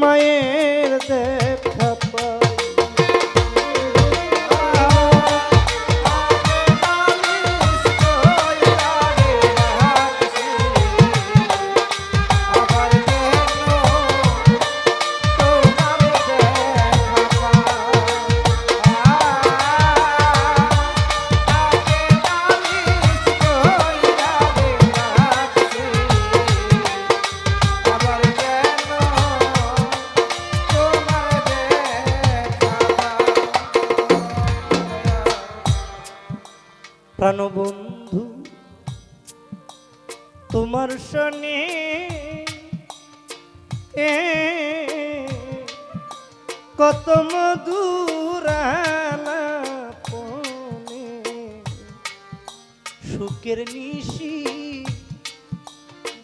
মায়ের দেখা তোমার শনি এ কত মধুরালাপনে সুখের নিশি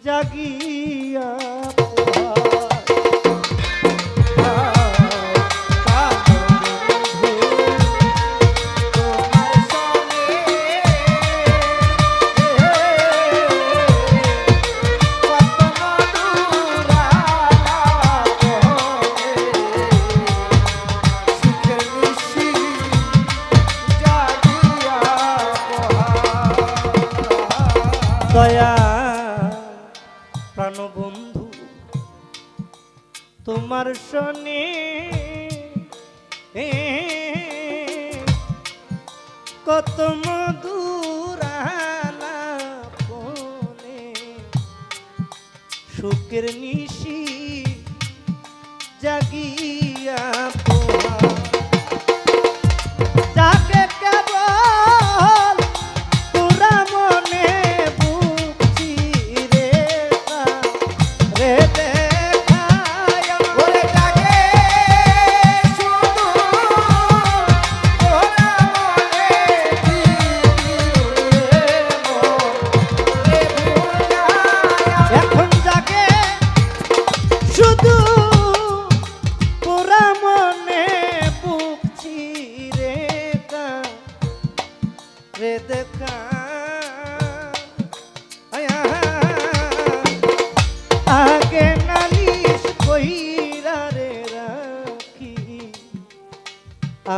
জাগিয়া দয়া প্রাণবন্ধু তোমার শনি কত মধুরালাপনে সুখের নিশি জাগিয়া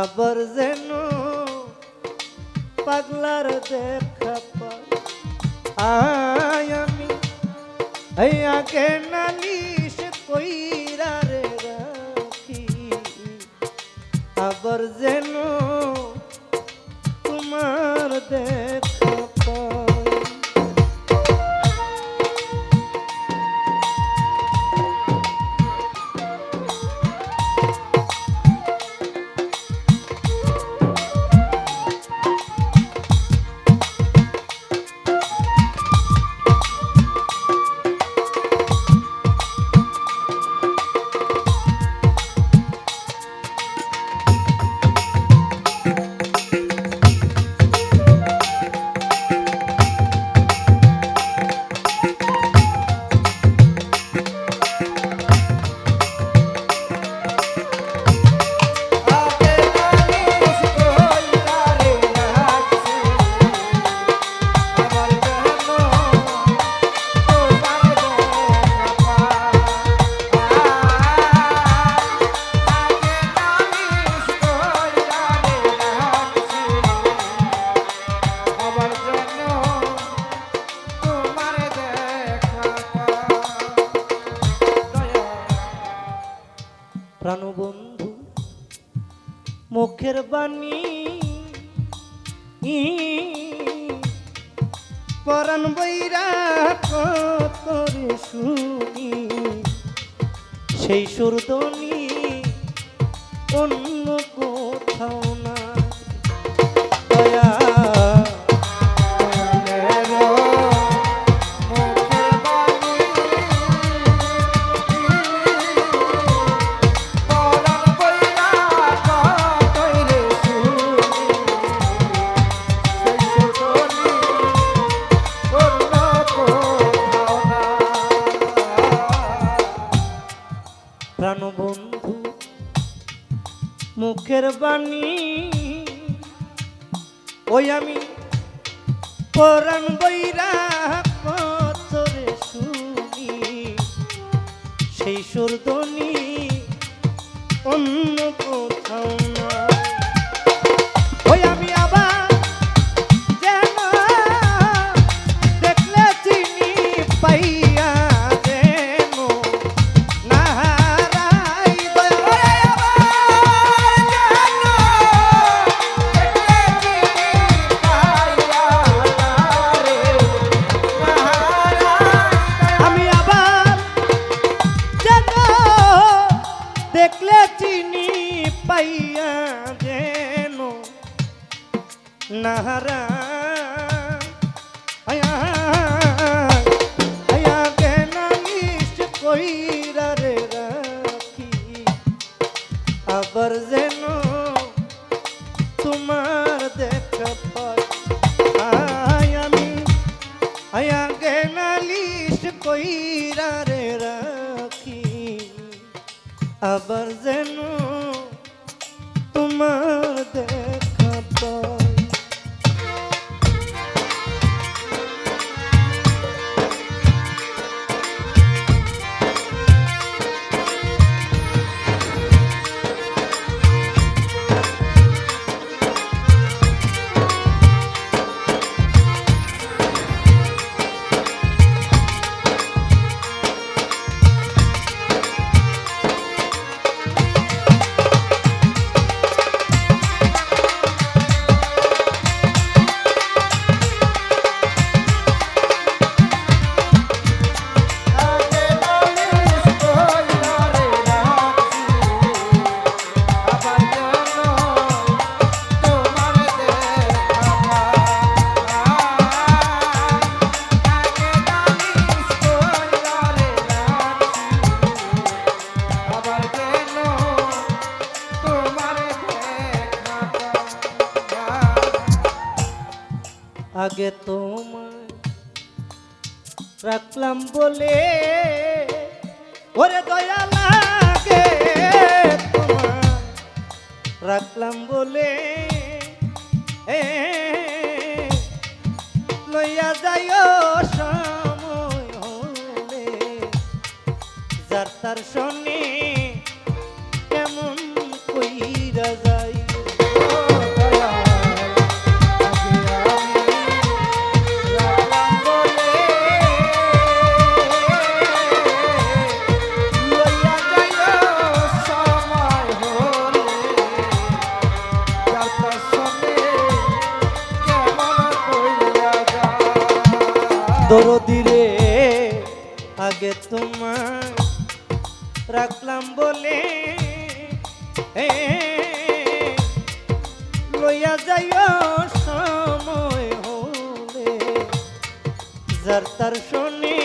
আবার যেন পাগলার দেখা পাই। আমি আগে নালিশ কইরা রে রাখি। আবার যেন তোমার দেখা প্রাণবন্ধু মুখের বাণী। পরাণ বৈরা কত শুনি। সেই সুরদনি অন্য কোথাও মুখের বাণী। ওই আমি পরাণ বৈরা কতরে শুনি। সেই সুরদনি অন্য আবার যেন তোমার দেখা আয় লিস্ট কইরা রে রাখি। যেন রাখলাম বলে। ওরে দয়া লাগে রাখলাম বলে। লইয়া যাইও সময় হলে যার তার শনি কেমন কইরা যাই দরদিরে আগে তোমার রাখলাম বলে লইয়া যাইও সময় হলে। যার তার শনি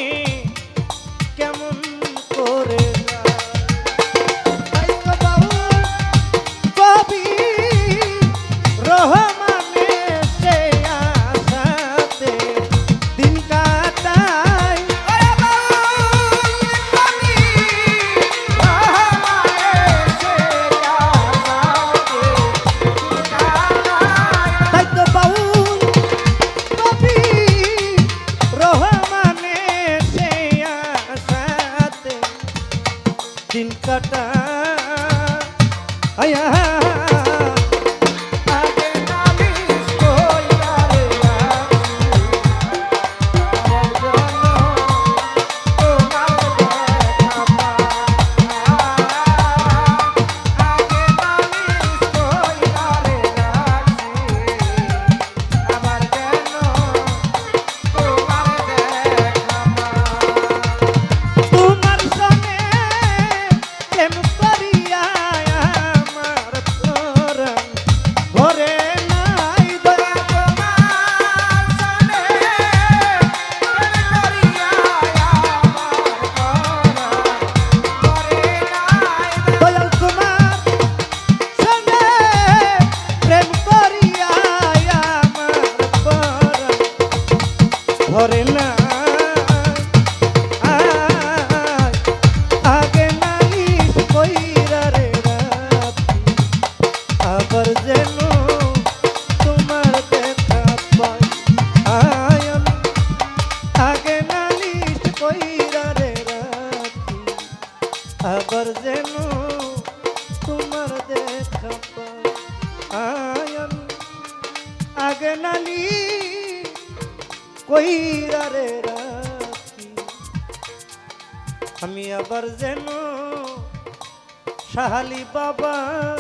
কেমন করে কাটা আয়া আগে নালি কইরা রে রাখি। আমি আবার যেন সাহালি বাবার